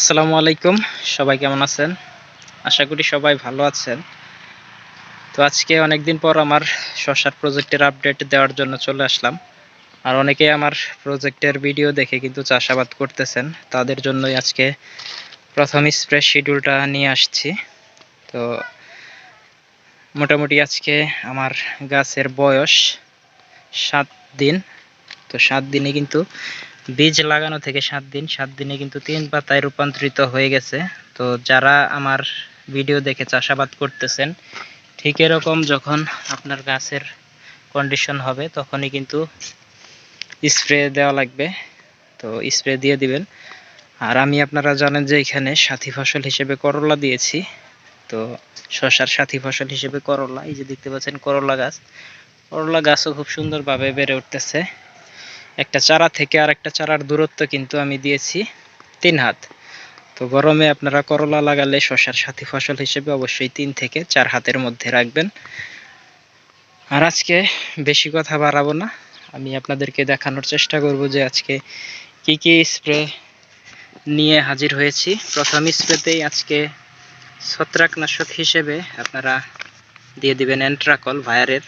আসসালামু আলাইকুম, সবাই কেমন আছেন? আশা করি সবাই ভালো আছেন। তো আজকে অনেক দিন পর আমার শশার প্রজেক্টের আপডেট দেওয়ার জন্য চলে আসলাম। আর অনেকেই আমার প্রজেক্টের ভিডিও দেখে কিন্তু চাষাবাদ করতেছেন, তাদের জন্যই আজকে প্রথম স্প্রে শিডিউলটা নিয়ে আসছি। তো মোটামুটি আজকে আমার গাছের বয়স সাত দিন। তো সাত দিনে কিন্তু বীজ লাগানো থেকে সাত দিন, সাত দিনে কিন্তু তিন পাতায় রূপান্তরিত হয়ে গেছে। তো যারা আমার ভিডিও দেখে চাষাবাদ করতেছেন, ঠিক এরকম যখন আপনার গাছের কন্ডিশন হবে, তখনই কিন্তু স্প্রে দেওয়া লাগবে। তো স্প্রে দিয়ে দিবেন। আর আমি আপনারা জানেন যে এখানে সাথী ফসল হিসেবে করলা দিয়েছি। তো শশার সাথী ফসল হিসেবে করলা, এই যে দেখতে পাচ্ছেন করলা গাছ। করলা গাছও খুব সুন্দরভাবে বেড়ে উঠতেছে। একটা চারা থেকে আর একটা চারার দূরত্ব কিন্তু আমি দিয়েছি তিন হাত। তো গরমে আপনারা করলা লাগালে শশার সাথী ফসল হিসেবে অবশ্যই তিন থেকে চার হাতের মধ্যে রাখবেন। আর আজকে বেশি কথা বাড়াবো না। আমি আপনাদেরকে দেখানোর চেষ্টা করব যে আজকে কি কি স্প্রে নিয়ে হাজির হয়েছি। প্রথম স্প্রেতেই আজকে ছত্রাকনাশক হিসেবে আপনারা দিয়ে দিবেন অ্যান্ট্রাকল ভায়ারের।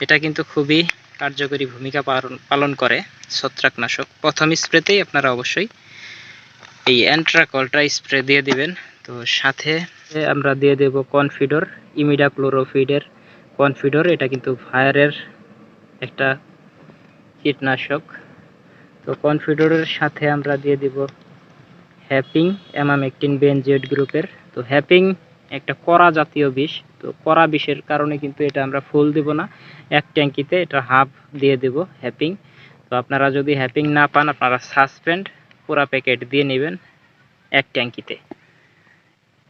এটা কিন্তু খুবই কার্যকরী ভূমিকা পালন করে ছত্রাকনাশক। প্রথম স্প্রেতেই আপনারা অবশ্যই এই অ্যান্ট্রাকলটা স্প্রে দিয়ে দিবেন। তো সাথে আমরা দিয়ে দেব কনফিডর ইমিডা ক্লোরোফিডের কনফিডর। এটা কিন্তু ফায়ারের একটা কীটনাশক। তো কনফিডরের সাথে আমরা দিয়ে দিব হ্যাপিং অ্যামামেকটিন বেনজেড গ্রুপের। তো হ্যাপিং একটা কড়া জাতীয় বিষ। তো কড়া বিষের কারণে কিন্তু এটা আমরা ফুল দেব না। এক ট্যাঙ্কিতে এটা হাফ দিয়ে দেব হ্যাপিং। তো আপনারা যদি হ্যাপিং না পান, আপনারা সাসপেন্ড পুরা প্যাকেট দিয়ে নেবেন এক ট্যাঙ্কিতে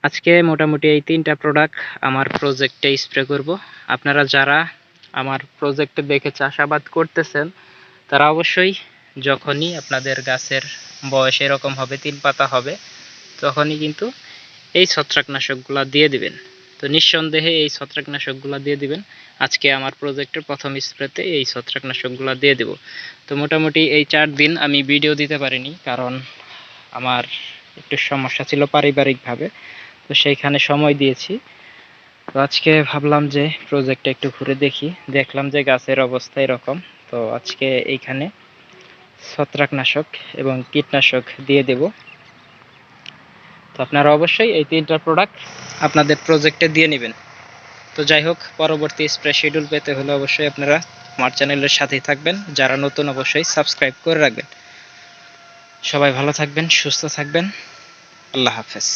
আজকে মোটামুটি এই তিনটা প্রোডাক্ট আমার প্রজেক্টে স্প্রে করব। আপনারা যারা আমার প্রজেক্টে দেখে চাষাবাদ করতেছেন, তারা অবশ্যই যখনই আপনাদের গাছের বয়স এরকম হবে, তিন পাতা হবে, তখনই কিন্তু এই ছত্রাকনাশকগুলো দিয়ে দিবেন। তো নিঃসন্দেহে এই ছত্রাকনাশকগুলো দিয়ে দিবেন। আজকে আমার প্রজেক্টের প্রথম স্প্রেতে এই ছত্রাকনাশকগুলো দিয়ে দেব। তো মোটামুটি এই চার দিন আমি ভিডিও দিতে পারিনি, কারণ আমার একটু সমস্যা ছিল পারিবারিকভাবে। তো সেইখানে সময় দিয়েছি। তো আজকে ভাবলাম যে প্রজেক্টটা একটু ঘুরে দেখি। দেখলাম যে গাছের অবস্থা এরকম। তো আজকে এইখানে ছত্রাকনাশক এবং কীটনাশক দিয়ে দেব। তো আপনারা অবশ্যই এই তিনটা প্রোডাক্ট আপনাদের প্রজেক্টে দিয়ে নেবেন। তো যাই হোক, পরবর্তী স্প্রে শিডিউল পেতে হলে অবশ্যই আপনারা আমার চ্যানেলের সাথেই থাকবেন। যারা নতুন, অবশ্যই সাবস্ক্রাইব করে রাখবেন। সবাই ভালো থাকবেন, সুস্থ থাকবেন। আল্লাহ হাফেজ।